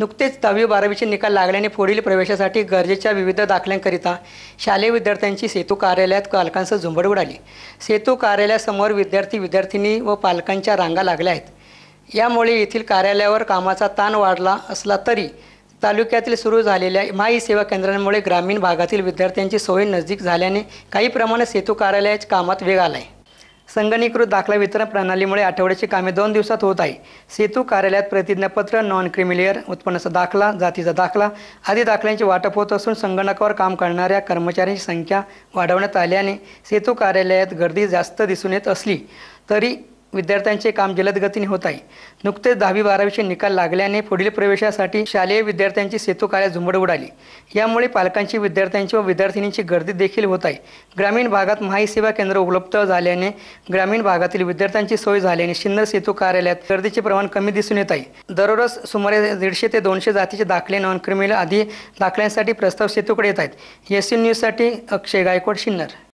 नुकतेच दहावी बारावीचे निकाल लागल्याने पुढील प्रवेशासाठी गरजेच्या विविध दाखल्यांकरिता शालेय विद्यार्थ्यांची सेतू कार्यालयात पालकांसह झुंबड उडाली. सेतू कार्यालयासमोर विद्यार्थी विद्यार्थिनी व पालकांच्या रांगा लागल्या आहेत. यामुळे येथील कार्यालयावर कामाचा ताण वाढला असला तरी तालुक्यातील सुरू झालेल्या माई सेवा केंद्रांमुळे ग्रामीण भागातील विद्यार्थ्यांची सोय नजदीक झाल्याने काही प्रमाणात सेतू कार्यालयाच्या कामात वेग आला आहे संगणकीकृत दाखला वितरण प्रणालीमुळे आठवड्याची कामे दोन दिवसात होत आहे. सेतू कार्यालयात प्रतिज्ञापत्र नॉन क्रिमिलियर उत्पन्नाचा दाखला जातीचा दाखला आदी दाखल्यांचे वाटप होत असून संगणकावर काम करणाऱ्या कर्मचाऱ्यांची संख्या वाढवण्यात आल्याने सेतू कार्यालयात गर्दी जास्त दिसून येत असली तरी विद्यार्थ्यांचे काम जलद गतीने होत आहे. नुकतेच दहावी बारावीचे निकाल लागल्याने पुढील प्रवेशासाठी शालेय विद्यार्थ्यांची सेतू काळ्या झुंबड उडाली. यामुळे पालकांची विद्यार्थ्यांची व विद्यार्थिनींची गर्दी देखील होत आहे. ग्रामीण भागात माही सेवा केंद्र उपलब्ध झाल्याने ग्रामीण भागातील विद्यार्थ्यांची सोय झाल्याने शिन्नर सेतू कार्यालयात गर्दीचे प्रमाण कमी दिसून येत आहे. दररोज सुमारे दीडशे ते दोनशे जातीचे दाखले नॉन क्रिमिनल आदी दाखल्यांसाठी प्रस्ताव सेतूकडे येत आहेत. एस न्यूजसाठी अक्षय गायकवाड शिन्नर.